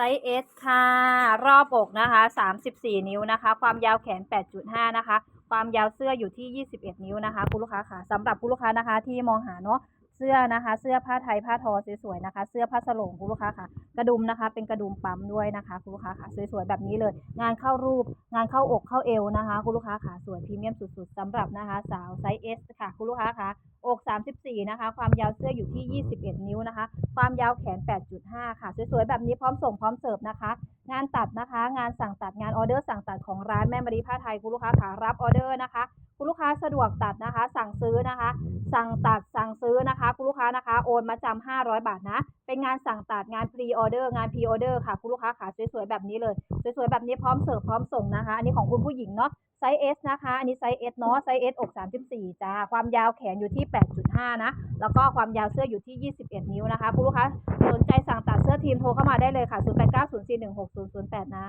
ซส์ S ค่ะ รอบอกนะคะ 34 นิ้วนะคะ ความยาวแขน 8.5 นะคะ ความยาวเสื้ออยู่ที่ 21 นิ้วนะคะ คุณลูกค้าค่ะสำหรับคุณลูกค้านะคะที่มองหาเนาะ เสื้อนะคะ เสื้อผ้าไทยผ้าทอสวยๆนะคะ เสื้อผ้าสโลงคุณลูกค้าค่ะ กระดุมนะคะ เป็นกระดุมปั๊มด้วยนะคะคุณลูกค้าค่ะ สวยๆแบบนี้เลย งานเข้ารูป งานเข้าอกเข้าเอวนะคะคุณลูกค้าค่ะ สวยพรีเมียมสุดๆสำหรับนะคะ สาวไซส์ S ค่ะคุณลูกค้าค่ะ อก 34 นะคะ ความยาวเสื้ออยู่ที่ 21 นิ้วนะคะ ความยาวแขน 8.5 ค่ะ สวยๆแบบนี้พร้อมส่งพร้อมเสิร์ฟนะคะ งานตัดนะคะ งานสั่งตัดงานออเดอร์สั่งตัดของร้านแม่มารีผ้าไทยคุณลูกค้าค่ะรับออเดอร์นะคะ คุณลูกค้าสะดวกตัดนะคะ สั่งซื้อนะคะ สั่งตัดสั่งซื้อนะคะ คุณลูกค้านะคะโอนมาจำ500 บาทนะ เป็นงานสั่งตัดงานพรีออเดอร์งานพรีออเดอร์ค่ะ คุณลูกค้าค่ะสวยๆแบบนี้เลยสวยๆแบบนี้พร้อมเสิร์ฟพร้อมส่งนะคะ อันนี้ของคุณผู้หญิงเนาะไซส์ S นะคะ อันนี้ไซส์ S เนาะ ไซส์ S อก 34 จ้า ความยาวแขนอยู่ที่ 8.5 นะ แล้วก็ความยาวเสื้ออยู่ที่ 21 นิ้วนะคะ คุณลูกค้าสนใจสั่งตัดเสื้อทีมโทรเข้ามาได้เลยค่ะ 0890416008 นะ